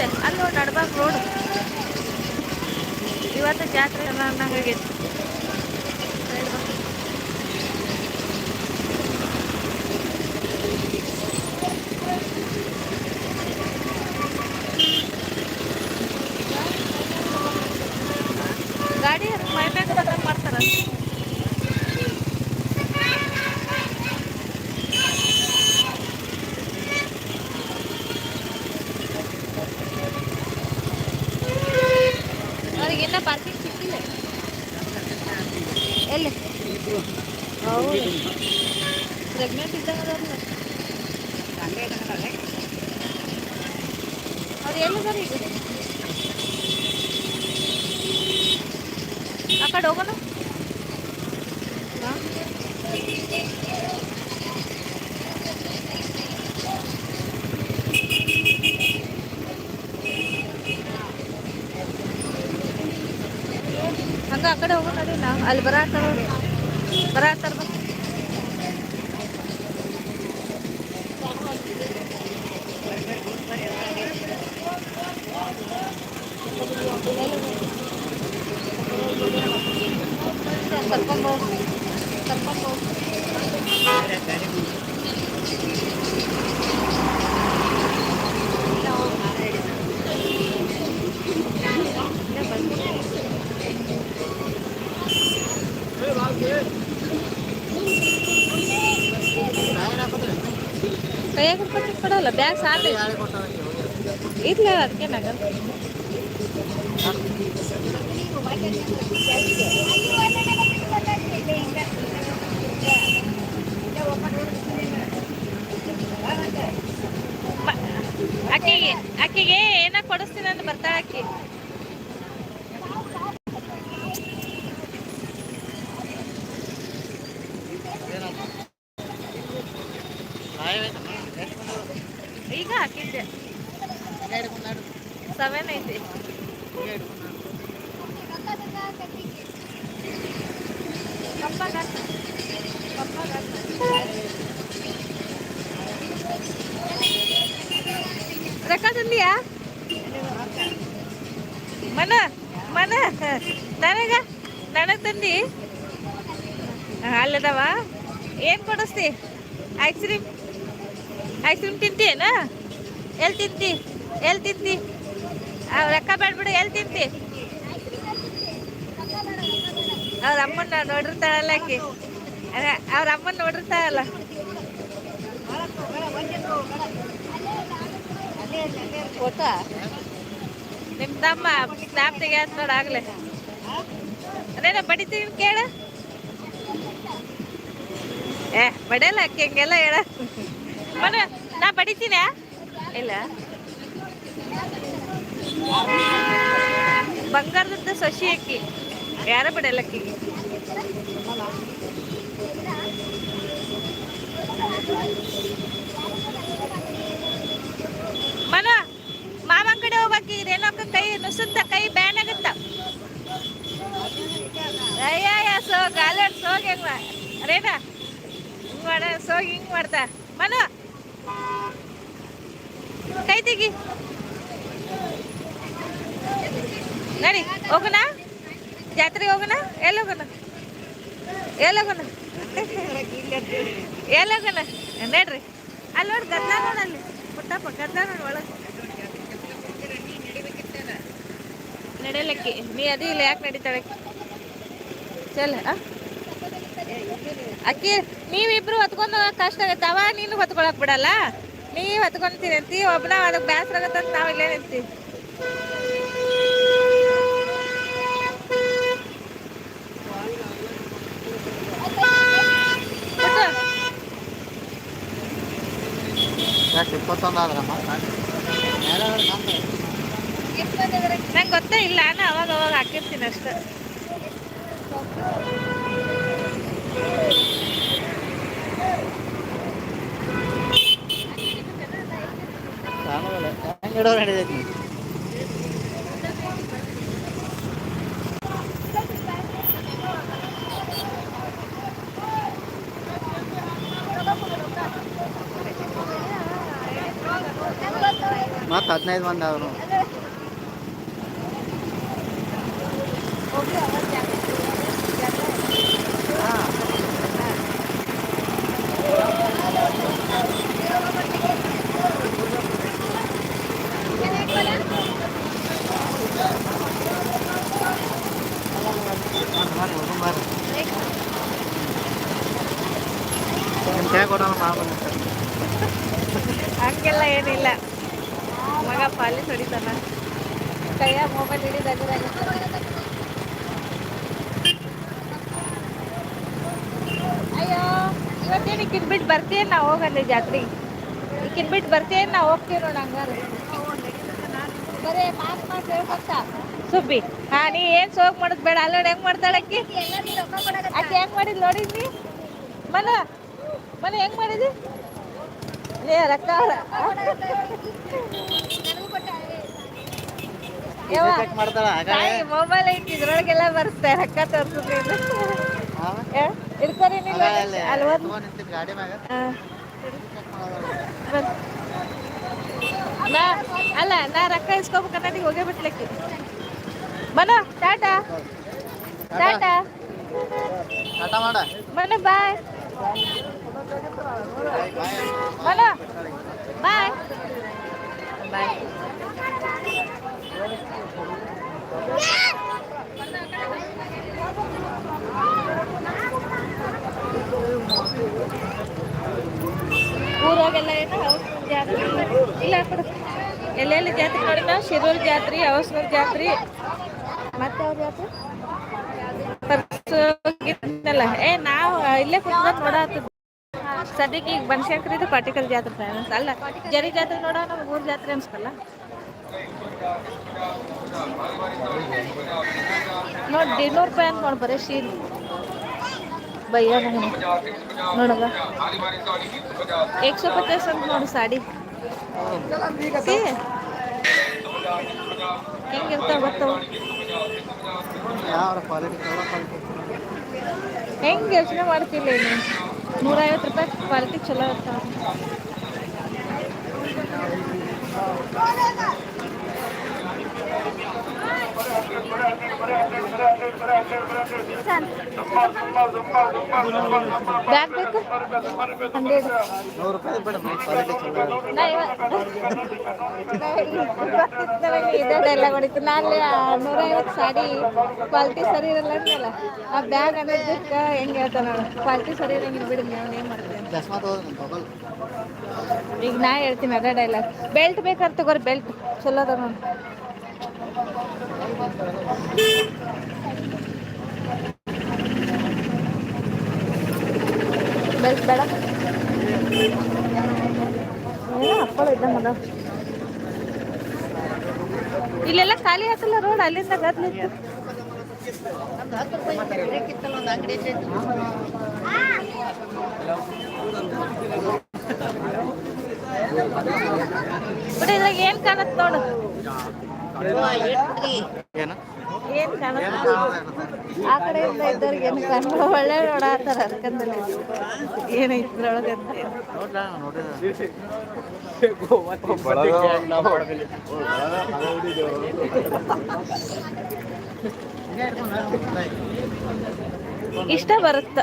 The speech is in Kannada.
ಗೊತ್ತೈತೆ ಅಲ್ಲಿ ರೋಡ್ ಇವತ್ತು ಜಾತ್ರೆ ಅನ್ನಂಗಾಗೈತಿ ಅವ್ರಿಗೆ ಇನ್ನ ಪಾರ್ಕಿಂಗ್ ಸಿಕ್ಕಿಲ್ಲ ಎಲ್ಲಿ ಹೌದು ಪ್ರೆಗ್ನೆಂಟ್ ಇದ್ದಂಗೆ ಅದಾರಲ್ಲ ಅವ್ರು ಎಲ್ಲಿದಾರ ಈಗ ಆ ಕಡೆ ಹೋಗೋಣ ಹಾ? ಹಂಗ ಆ ಕಡೆ ಹೋಗೋಣ ನಡಿ ನಾವು. ಅಲ್ಲಿ ಬರಾತಾರ ಬರಾತಾರ ಬಾ ಕೊಡಲ್ಲ ಬ್ಯಾಗ್ ಸಾಕು ಇರ್ಲ ಅದಕ್ಕೆ ಮ- ಆಕೆಗೆ ಆಕೆಗೆ ಏನ ಕೊಡಿಸ್ತೀನಿ ಅಂತ ಬರ್ತಾ ಆಕಿ ಈಗ ಹಾಕಿದ್ದೆ ಸೆವೆನ್ ಐತಿ ಪಪ್ಪಾಗ ಹಾಕು. ಪಪ್ಪಾಗ ಹಾಕು. ರೊಕ್ಕ ತಂದಿಯಾ ಮನ ಮನ ನನಗ ನನಗ್ ತಂದಿ ಹಾ, ಅಲ್ಲದವ ಏನ್ ಕೊಡಿಸ್ತಿ ಐಸ್ ಕ್ರೀಮ್ ಐಸ್ ಕ್ರೀಮ್ ತಿಂತೀಯೇನ ಎಲ್ಲಿ ತಿಂತಿ ಎಲ್ಲಿ ತಿಂತಿ ಆ, ರೊಕ್ಕ ಬೇಡ್ಬಿಡು ಎಲ್ಲಿ ತಿಂತಿ? ಅವ್ರ ಅಮ್ಮನ ನೋಡಿರ್ತಾಳಲ್ಲ ಆಕಿ. ಅವ್ರ ಅಮ್ಮನ ನೋಡಿರ್ತಾಳಲ್ಲ. ನಿಮ್ದಮ್ಮ ಸ್ನಾಪ್ ತಮ್ಮ ತೆಗಿಯತ್ ನೋಡ ಆಗ್ಲೇ. ಅದೇನ ಬಡಿತೀನಿ ಕೇಳ. ಏ, ಬಡಿಯಲ್ಲ ಅಕ್ಕಿ ಹಂಗೆಲ್ಲ ಹೇಳ. ನಾ ಬಡಿತೀನ? ಇಲ್ಲ. ಬಂಗಾರದಂತ ಸಸಿ ಅಕ್ಕಿ. ಯಾರ ಬಿಡಲ್ಲ ಅಕ್ಕಿಗೆ ಮನ ಮಾಮನ್ ಕಡೆ ಹೋಗ್ಬೇಕಿ. ಕೈ ನುಸುತ್ತ, ಕೈ ಬ್ಯಾನ್ ಆಗುತ್ತ. ಅಯ್ಯ ಸೋ ಗಾಲಡ್ ಸೋಗ್ ಹೆಂಗ್ ಅರೇನಾ ಹಿಂಗ್ ಮಾಡ ಸೋಗ್ ಹಿಂಗ್ ಮಾಡ್ತಾ. ಮನು, ಕೈ ತೆಗಿ. ನಡಿ ಹೋಗೋಣ? ಜಾತ್ರೆಗೆ ಹೋಗೋಣ? ಎಲ್ಲಿ ಹೋಗೋಣ? ಎಲ್ಲಿ ಹೋಗೋಣ? ಎಲ್ಲಿ ಹೋಗೋಣ? ನಡ್ರಿ. ಅಲ್ಲಿ ನೋಡಿ ಗದ್ಲ ನೋಡ ಅಲ್ಲಿ. ಪುಟ್ಟಪ್ಪ ಗದ್ಲ ನೋಡಿ ಒಳಗೆ. ನಡೆಯಲಕ್ಕಿ. ನೀ ಅದೇ ಇಲ್ಲ ಯಾಕೆ ನಡೀತಾಳೆ? ಚಲ? ಅಕ್ಕಿ ನೀವಿಬ್ರು ಹೊತ್ಕೊಂಡು ಕಷ್ಟ ಆಗತ್ತೆ. ಅವ ನೀನು ಹೊತ್ಕೊಳಕ್ ಬಿಡಲ್ಲ. ನೀ ಹೊತ್ಕೊಂತೀನಿ ಅಂತಿ ಒಬ್ಬನ ಅದಕ್ಕೆ ಬೇಸರ ಆಗತ್ತಂತ ನಾವ್ ಇಲ್ಲೇ ನಿಂತಿ ಯಾಕೆ ಇಪ್ಪತ್ತೊಂದು ಆದ್ರಮ್ಮ ನಂಗೆ ಗೊತ್ತೇ ಇಲ್ಲ ನಾನು ಅವಾಗ ಅವಾಗ ಹಾಕಿರ್ತೀನಿ ಅಷ್ಟೇ ಹೆಂಗೆ ಇಡೋ ನಡೀತೈತಿ ಮತ್ತೆ ಹದಿನೈದು ಮಂದಿ ಅವರು ನಿಮ್ಮ ಕೈ ಕೊಡೋಣ ಮಾಡ್ಬಂದು ಹಂಗೆಲ್ಲ ಏನಿಲ್ಲ ಮಗ ಪಾಲಿಸ್ ಹೊಡಿತಾನ ಕೈಯ ಮೊಬೈಲ್ ಹಿಡಿದಾಗ ಅಯ್ಯೋ, ಇವತ್ತೇನು ಈಕಿನ್ ಬಿಟ್ಟು ಬರ್ತೀಯನ್ ನಾ ಹೋಗಲ್ಲ ಜಾತ್ರೆಗೆ? ಈಕಿನ್ ಬಿಟ್ಟು ಬರ್ತೀಯನ್ ನಾ ಹೋಗ್ತೀವಿ ನೋಡ ಹಂಗಾರೆ. ಬರೇ ಮಾತು ಮಾತು ಹೇಳ್ಕೊತ ಸುಬ್ಬಿ, ಹಾ, ನೀ ಏನ್ ಸೋಗ್ ಮಾಡೋದ್ ಬೇಡ ಅಲ್ಲ ಹೆಂಗ್ ಮಾಡ್ತಾಳೆ ಅಕ್ಕಿ? ಅಕ್ಕಿ ಹೆಂಗ್ ಮಾಡಿದ್ ನೋಡಿದ್ವಿ ಮನ ಮನ ಹೆಂಗ್ ಮಾಡಿದಿ? ಏ, ರೊಕ್ಕ ಮೊಬೈಲ್ ಐತಿ ಇದ್ರೊಳಗೆಲ್ಲ ಬರುತ್ತೆ ರೊಕ್ಕ ತೋರ್ಸುತ್ತೆ ಇಡ್ತಾರೆ ನೀವು ಅಲ್ಲಿ ಒಂದು. ನಾ ಅಲ್ಲ ನಾ ರೊಕ್ಕ ಇಸ್ಕೋಬೇಕನ್ನ ನೀವು ಹೋಗೇ ಬಿಟ್ಲಕ್ಕಿ. ಮನ ಟಾಟಾ? ಟಾಟಾ? ಟಾಟಾ? ಮಾಡ. ಮನ ಬಾಯ್. ಮನ ಬಾಯ್ ಬಾಯ್ ಊರಾಗೆಲ್ಲ ಏನು ಹೌಸ್ನೂರ್ ಜಾತ್ರೆ ಇಲ್ಲ ಕಡೆ ಎಲ್ಲೆಲ್ಲಿ ಜಾತ್ರೆ ನೋಡಿನ ಶಿರೂರ್ ಜಾತ್ರೆ ಅವಸರ ಜಾತ್ರೆ. ಮತ್ತೆ ಅವ್ರ ಏ ನಾವು ಇಲ್ಲೇ ಕುತ್ಕೊಂಡು ನೋಡಾತ ಸದ್ಯಕ್ಕೆ ಈಗ ಬನಶಂಕರಿದು ಪಾರ್ಟಿಕಲ್ ಜಾತ್ರೆ ಫೇಮಸ್ ಅಲ್ಲ ಜರಿ ಜಾತ್ರೆ ನೋಡ ನಮ್ಗೆ ಊರ್ ಜಾತ್ರೆ ಅನ್ಸ್ಕಲ್ಲ ನೋಡಿ ಇನ್ನೂರು ರೂಪಾಯಿ ಅಂತ ನೋಡಿ ಬರೀ ಶೀಲ್ ಬೈಯ ನೋಡಲ್ಲ ಏಕ್ ಪಚಾಸ್ ಅಂತ ನೋಡಿ ಸಾಡಿ. ಹೆಂಗಿರ್ತಾವ ಇರ್ತಾವ ಯಾವ ಹೆಂಗೆ ಯೋಚನೆ ಮಾಡ್ತಿಲ್ಲ ನೀನು? ನೂರೈವತ್ತು ರೂಪಾಯಿ ಕ್ವಾಲಿಟಿ ಚಲೋ ಇರ್ತಾವ. ಬ್ಯಾಗ್ ಬೇಕು ನೂರು ರೂಪಾಯಿ ಬಿಡ ಇವತ್ತು ಡೈಲಾಗ್ ಹೊಡಿತು ನಾನು ನೂರೈವತ್ತು ಸಾಡಿ ಕ್ವಾಲಿಟಿ ಸರಿ ಇರಲ್ಲ ಅಂದ್ರಲ್ಲ ಆ ಬ್ಯಾಗ್ ಅನ್ನೋದಕ್ಕೆ ಹೆಂಗೆ ಹೇಳ್ತಾನೆ ನೋಡು ಕ್ವಾಲಿಟಿ ಸರಿ ಇರಂಗಿಲ್ಲ ಬಿಡಿ ನಾನು ಏನು ಮಾಡ್ತೀನಿ ಈಗ ನಾ ಹೇಳ್ತೀನಿ ಅದೇ ಡೈಲಾಗ್ ಬೆಲ್ಟ್ ಬೇಕಾದ್ರೆ ತಗೋರಿ ಬೆಲ್ಟ್ ಚಲೋ ಅದ ನೋಡಿ. ಬೇಡ ಇಲ್ಲೆಲ್ಲ ಖಾಲಿ ಆತಲ್ಲ ರೋಡ್ ಅಲ್ಲಿಂದ ಗದ್ಲಿ ಏನ್ ಕಾಣತ್ ನೋಡು. ಏನ್ ಏನು ಕಡೆ ಆ ಕಡೆಯಿಂದ ಇದ್ದವ್ರಿಗೆ ಏನು ಕಾಣ ಒಳ್ಳೆ ನೋಡಾತಾರ ಅದ್ಕಂದಲ್ಲ ಏನೈತಿ ಇದ್ರೊಳಗೆ ಇಷ್ಟ ಬರುತ್ತ.